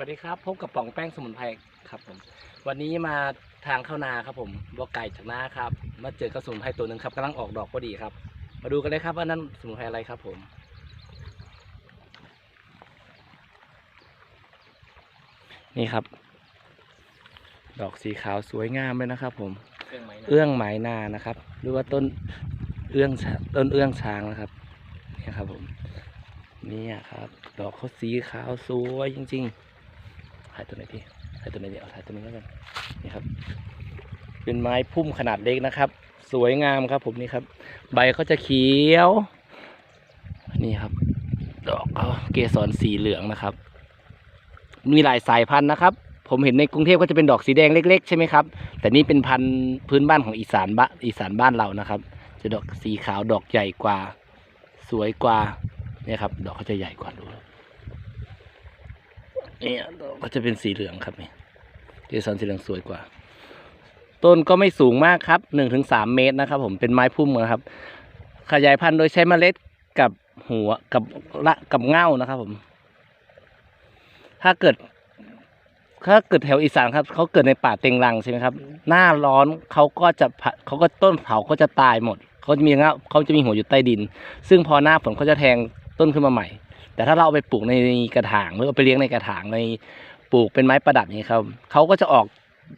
วัสดีครับพบกับป่องแป้งสมุนไพรครับผมวันนี้มาทางเข้านาครับผมบัวไก่จากนาครับ มาเจอกับสมุนไพรตัวหนึ่งครับกำลังออกดอกพอดีครับ มาดูกันเลยครับว่านั่นสมุนไพรอะไรครับผมนี่ครับ ดอกสีขาวสวยงามเลยนะครับ ผมเครื่องไหมนะเอื้องไหมนานะครับหรือว่าต้นเอื้องช้าต้นเอื้องช้างนะครับเนี่ยครับผมเนี่ยครับ ดอกเขาสีขาวสวยจริง ๆ ถ่ายตัวไหนพี่ถ่ายตัวไหนดีเอาถ่ายตัวนี้แล้วกันนี่ครับ เป็นไม้พุ่มขนาดเล็กนะครับ สวยงามครับ ผมนี่ครับ ใบเขาจะเขียว นี่ครับ ดอกเขาเกสรสีเหลืองนะครับ มีหลายสายพันธุ์นะครับ ผมเห็นในกรุงเทพก็จะเป็นดอกสีแดงเล็ก ๆ ใช่ไหมครับ แต่นี่เป็นพันธุ์พื้นบ้านของอีสานบ้านอีสานบ้านเรานะครับ จะดอกสีขาวดอกใหญ่กว่า สวยกว่าเนี่ยครับ ดอกเขาจะใหญ่กว่าดู เนี่ยดอกก็จะเป็นสีเหลืองครับนี่เกสรสีเหลืองสวยกว่า ต้นก็ไม่สูงมากครับหนึ่งถึงสามเมตรนะครับ ผมเป็นไม้พุ่มนะครับ ขยายพันธุ์โดยใช้เมล็ดกับหัวกับละกับเง่านะครับ ผม ถ้าเกิดถ้าเกิดแถวอีสานครับเขาเกิดในป่าเต็งรังใช่ไหมครับ หน้าร้อนเขาก็จะผะเขาก็ต้นเผาก็จะตายหมดเขาจะมีเงาเขาจะมีหัวอยู่ใต้ดิน ซึ่งพอหน้าฝนเขาจะแทงต้นขึ้นมาใหม่ แต่ถ้าเราเอาไปปลูกในกระถางหรือเอาไปเลี้ยงในกระถางในปลูกเป็นไม้ประดับนี้ครับเขาก็จะออก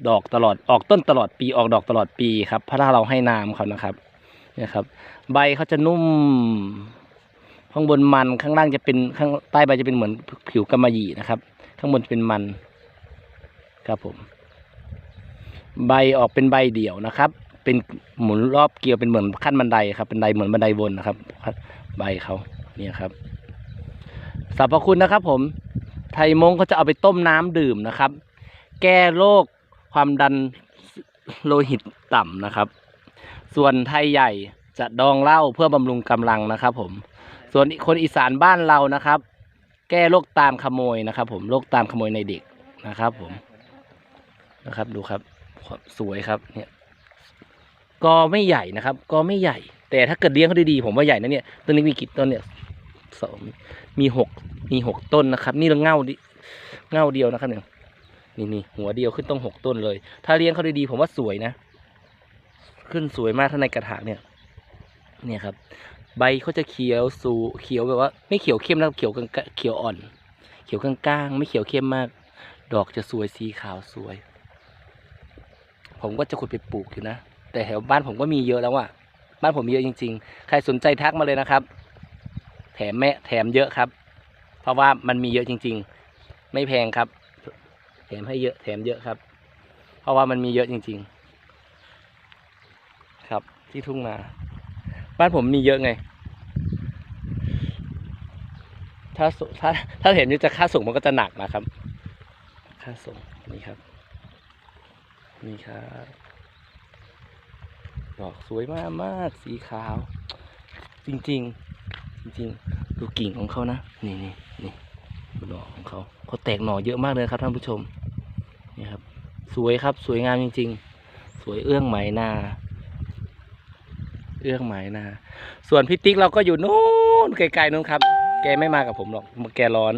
ดอกตลอดออกต้นตลอดปีออกดอกตลอดปีครับเพราะถ้าเราให้น้ำเขานะครับเนี่ยครับ ใบเขาจะนุ่ม ข้างบนมันข้างล่างจะเป็นข้างใต้ใบจะเป็นเหมือนผิวกำมะหยี่นะครับ ข้างบนเป็นมันครับผม ใบออกเป็นใบเดี่ยวนะครับ เป็นหมุนรอบเกลียวเป็นเหมือนขั้นบันไดครับเป็นไดเหมือนบันไดวนนะครับ ใบเขาเนี่ยครับ สรรพคุณนะครับผมไทยมงเขาจะเอาไปต้มน้ำดื่มนะครับ แก้โรคความดันโลหิตต่ำนะครับ ส่วนไทยใหญ่จะดองเหล้าเพื่อบำรุงกำลังนะครับ ผม ส่วนคนอีสานบ้านเรานะครับ แก้โรคตามขโมยนะครับ ผมโรคตามขโมยในเด็กนะครับ ผมนะครับดูครับสวยครับเนี่ยกอไม่ใหญ่นะครับกอไม่ใหญ่ แต่ถ้าเกิดเลี้ยงเขาดีๆผมว่าใหญ่นะเนี่ยต้นนี้มีกี่ต้นเนี่ย สองมีหกมีหกต้นนะครับ นี่เราเง่าดิเง่าเดียวนะครับเนี่ยนี่นี่หัวเดียวขึ้นต้องหกต้นเลย ถ้าเลี้ยงเขาดีๆผมว่าสวยนะ ขึ้นสวยมากถ้าในกระถางเนี่ย เนี่ยครับ ใบเขาจะเขียวสูเขียวแบบว่า ไม่เขียวเข้มนะเขียวกลางเขียวอ่อน เขียวกลางๆไม่เขียวเข้มมาก ดอกจะสวยสีขาวสวย ผมก็จะขุดไปปลูกอยู่นะแต่แถวบ้านผมก็มีเยอะแล้วอะบ้านผมมีเยอะจริง ๆ ใครสนใจทักมาเลยนะครับ แถมแม่แถมเยอะครับ เพราะว่ามันมีเยอะจริง ๆ ไม่แพงครับ แถมให้เยอะแถมเยอะครับ เพราะว่ามันมีเยอะจริง ๆ ครับที่ทุ่งนาบ้านผมมีเยอะไง ถ้าถ้าถ้าเห็นนี่จะค่าส่งมันก็จะหนักนะครับ ค่าส่งนี่ครับ นี่ครับดอกสวยมากมากสีขาว จริง ๆ ริงๆดูกิ่งของเขานะนี่นี่นี่ดูดอของเขาเขาแตกหน่อเยอะมากเลยครับท่านผู้ชมนี่ครับ สวยครับสวยงามจริง ๆ สวยเอื้องไหมนาเอื้องไหมนาส่วนพี่ติ๊กเราก็อยู่นู้นไกลๆนู้นครับ แกไม่มากับผมหรอกแกร้อน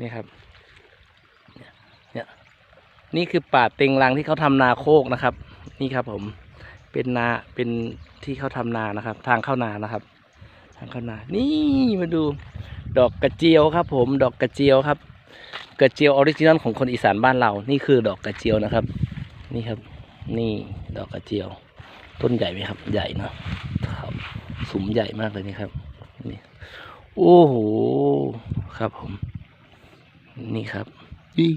นี่ครับเนี่ยนี่คือป่าเต็งรังที่เขาทำนาโคกนะครับ นี่ครับผมเป็นนาเป็นที่เขาทำนานะครับ ทางเข้านานะครับางข้านานี่มาดู ดอกกระเจียวครับผม ดอกกระเจียวครับ กระเจียวออริจินอลของคนอีสานบ้านเรา นี่คือดอกกระเจียวนะครับ นี่ครับ นี่ดอกกระเจียว ต้นใหญ่ไหมครับ ใหญ่เนอะครับสุมใหญ่มากเลยนี่ครับ นี่ โอ้โห ครับผม นี่ครับนี่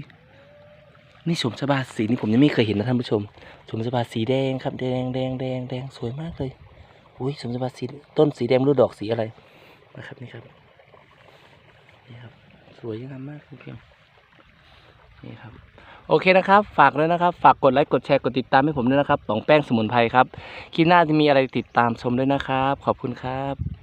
นี่ชมชบาสีนี่ผมยังไม่เคยเห็นนะท่านผู้ชมชมชบาสีแดงครับ แดงแดงแดงแดงสวยมากเลย อุ้ยสมชบาสีต้นสีแดงรู้ดอกสีอะไรนะครับนี่ครับนี่ครับ สวยงามมากคุณเพียงนี่ครับโอเคนะครับ ฝากด้วยนะครับ ฝากกดไลค์กดแชร์กดติดตามให้ผมด้วยนะครับป๋องแป้งสมุนไพรครับคลิปหน้าจะมีอะไรติดตามชมด้วยนะครับ ขอบคุณครับ